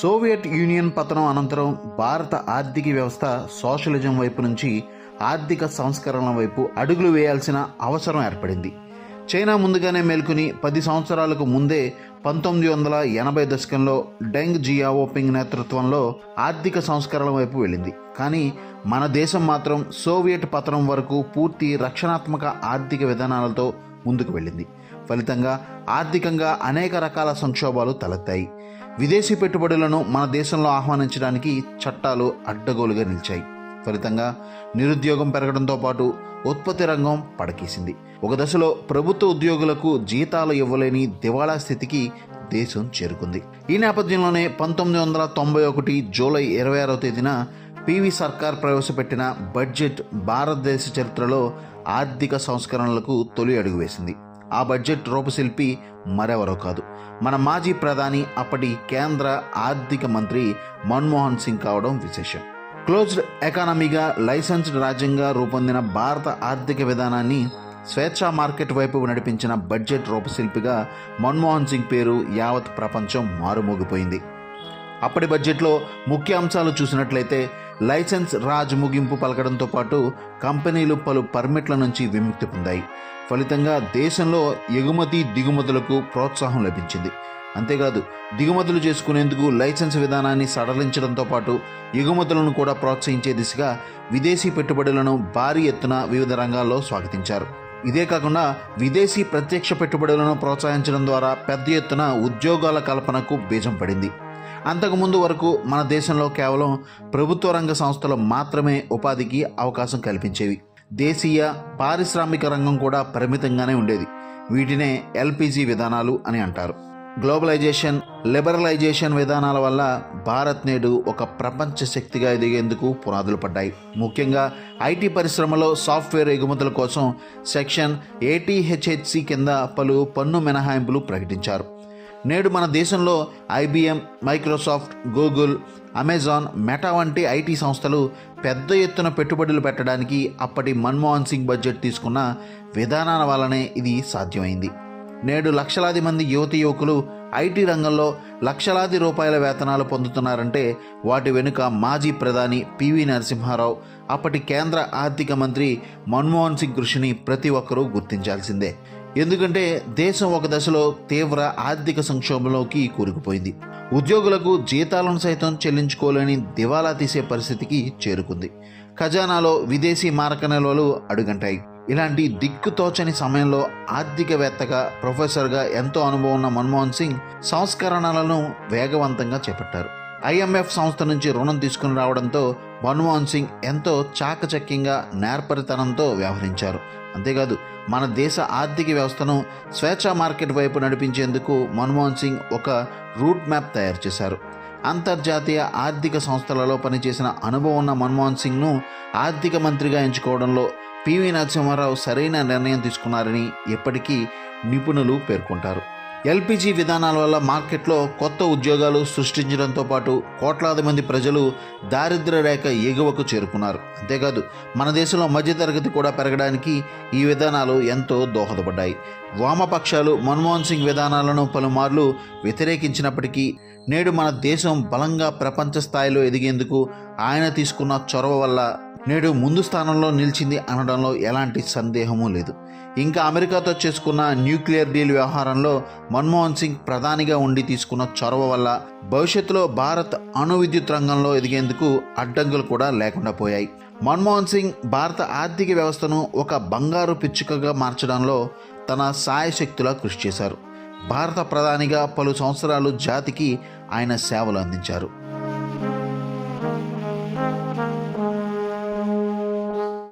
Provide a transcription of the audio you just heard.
Soviet union పతనం అనంతరం భారత ఆర్థిక వ్యవస్థ సోషలిజం వైపు నుంచి ఆర్థిక సంస్కరణల వైపు అడుగులు వేయాల్సిన అవసరం ఏర్పడింది. చైనా ముందుగానే మేల్కొని పది సంవత్సరాలకు ముందే పంతొమ్మిది వందల ఎనభై దశకంలో డెంగ్ జియావోపింగ్ నేతృత్వంలో ఆర్థిక సంస్కరణల వైపు వెళ్ళింది. కానీ మన దేశం మాత్రం సోవియట్ పతనం వరకు పూర్తి రక్షణాత్మక ఆర్థిక విధానాలతో ముందుకు వెళ్ళింది. ఫలితంగా ఆర్థికంగా అనేక రకాల సంక్షోభాలు తలెత్తాయి. విదేశీ పెట్టుబడులను మన దేశంలో ఆహ్వానించడానికి చట్టాలు అడ్డగోలుగా నిలిచాయి. ఫలితంగా నిరుద్యోగం పెరగడంతో పాటు ఉత్పత్తి రంగం పడకేసింది. ఒక దశలో ప్రభుత్వ ఉద్యోగులకు జీతాలు ఇవ్వలేని దివాళా స్థితికి దేశం చేరుకుంది. ఈ నేపథ్యంలోనే పంతొమ్మిది వందల తొంభై ఒకటి జూలై ఇరవై ఆరో తేదీన పివి సర్కార్ ప్రవేశపెట్టిన బడ్జెట్ భారతదేశ చరిత్రలో ఆర్థిక సంస్కరణలకు తొలి అడుగు వేసింది. ఆ బడ్జెట్ రూపశిల్పి మరెవరో కాదు. మన మాజీ ప్రధాని అప్పటి కేంద్ర ఆర్థిక మంత్రి మన్మోహన్ సింగ్ కావడం విశేషం. క్లోజ్డ్ ఎకానమీగా లైసెన్స్డ్ రాజ్యంగా రూపొందిన భారత ఆర్థిక విధానాన్ని స్వేచ్ఛా మార్కెట్ వైపు నడిపించిన బడ్జెట్ రూపశిల్పిగా మన్మోహన్ సింగ్ పేరు యావత్ ప్రపంచం మారుమోగిపోయింది. అప్పటి బడ్జెట్లో ముఖ్య అంశాలు చూసినట్లయితే లైసెన్స్ రాజ్ ముగింపు పలకడంతో పాటు కంపెనీలు పలు పర్మిట్ల నుంచి విముక్తి పొందాయి. ఫలితంగా దేశంలో ఎగుమతి దిగుమతులకు ప్రోత్సాహం లభించింది. అంతేకాదు దిగుమతులు చేసుకునేందుకు లైసెన్స్ విధానాన్ని సడలించడంతో పాటు ఎగుమతులను కూడా ప్రోత్సహించే దిశగా విదేశీ పెట్టుబడులను భారీ ఎత్తున వివిధ రంగాల్లో స్వాగతించారు. ఇదే కాకుండా విదేశీ ప్రత్యక్ష పెట్టుబడులను ప్రోత్సహించడం ద్వారా పెద్ద ఎత్తున ఉద్యోగాల కల్పనకు బీజం పడింది. అంతకుముందు వరకు మన దేశంలో కేవలం ప్రభుత్వ రంగ సంస్థలు మాత్రమే ఉపాధికి అవకాశం కల్పించేవి. దేశీయ పారిశ్రామిక రంగం కూడా పరిమితంగానే ఉండేది. వీటినే ఎల్పిజి విధానాలు అని అంటారు. గ్లోబలైజేషన్ లిబరలైజేషన్ విధానాల వల్ల భారత్ నేడు ఒక ప్రపంచ శక్తిగా ఎదిగేందుకు పునాదులు పడ్డాయి. ముఖ్యంగా ఐటీ పరిశ్రమలో సాఫ్ట్వేర్ ఎగుమతుల కోసం సెక్షన్ ఏటీహెచ్హెచ్సి కింద పలు పన్ను మినహాయింపులు ప్రకటించారు. నేడు మన దేశంలో IBM Microsoft Google Amazon Meta వంటి ఐటీ సంస్థలు పెద్ద ఎత్తున పెట్టుబడులు పెట్టడానికి అప్పటి మన్మోహన్ సింగ్ బడ్జెట్ తీసుకున్న విధానాల వల్లనే ఇది సాధ్యమైంది. నేడు లక్షలాది మంది యువతి యువకులు ఐటీ రంగంలో లక్షలాది రూపాయల వేతనాలు పొందుతున్నారంటే వాటి వెనుక మాజీ ప్రధాని పివి నరసింహారావు అప్పటి కేంద్ర ఆర్థిక మంత్రి మన్మోహన్ సింగ్ కృషిని ప్రతి ఒక్కరూ గుర్తించాల్సిందే. ఎందుకంటే దేశం ఒక దశలో తీవ్ర ఆర్థిక సంక్షోభంలోకి కూరుకుపోయింది. ఉద్యోగులకు జీతాలను సైతం చెల్లించుకోలేని దివాలా తీసే పరిస్థితికి చేరుకుంది. ఖజానాలో విదేశీ మారక నిల్వలు అడుగంటాయి. ఇలాంటి దిక్కుతోచని సమయంలో ఆర్థికవేత్తగా ప్రొఫెసర్గా ఎంతో అనుభవం ఉన్న మన్మోహన్ సింగ్ సంస్కరణలను వేగవంతంగా చేపట్టారు. ఐఎంఎఫ్ సంస్థ నుంచి రుణం తీసుకుని రావడంతో మన్మోహన్ సింగ్ ఎంతో చాకచక్యంగా నేర్పరితనంతో వ్యవహరించారు. అంతేకాదు మన దేశ ఆర్థిక వ్యవస్థను స్వేచ్ఛా మార్కెట్ వైపు నడిపించేందుకు మన్మోహన్ సింగ్ ఒక రూట్ మ్యాప్ తయారు చేశారు. అంతర్జాతీయ ఆర్థిక సంస్థలలో పనిచేసిన అనుభవం ఉన్న మన్మోహన్ సింగ్ను ఆర్థిక మంత్రిగా ఎంచుకోవడంలో పివి నరసింహారావు సరైన నిర్ణయం తీసుకున్నారని ఎప్పటికీ నిపుణులు పేర్కొంటారు. ఎల్పిజి విధానాల వల్ల మార్కెట్లో కొత్త ఉద్యోగాలు సృష్టించడంతో పాటు కోట్లాది మంది ప్రజలు దారిద్ర రేఖ ఎగువకు చేరుకున్నారు. అంతేకాదు మన దేశంలో మధ్యతరగతి కూడా పెరగడానికి ఈ విధానాలు ఎంతో దోహదపడ్డాయి. వామపక్షాలు మన్మోహన్ సింగ్ విధానాలను పలుమార్లు వ్యతిరేకించినప్పటికీ నేడు మన దేశం బలంగా ప్రపంచ స్థాయిలో ఎదిగేందుకు ఆయన తీసుకున్న చొరవ వల్ల నేడు ముందు స్థానంలో నిలిచింది అనడంలో ఎలాంటి సందేహమూ లేదు. ఇంకా అమెరికాతో చేసుకున్న న్యూక్లియర్ డీల్ వ్యవహారంలో మన్మోహన్ సింగ్ ప్రధానిగా ఉండి తీసుకున్న చొరవ వల్ల భవిష్యత్తులో భారత్ అణు విద్యుత్ రంగంలో ఎదిగేందుకు అడ్డంకులు కూడా లేకుండా పోయాయి. మన్మోహన్ సింగ్ భారత ఆర్థిక వ్యవస్థను ఒక బంగారు పిచ్చుకగా మార్చడంలో తన సాయశక్తులా కృషి చేశారు. భారత ప్రధానిగా పలు సంవత్సరాలు జాతికి ఆయన సేవలు అందించారు.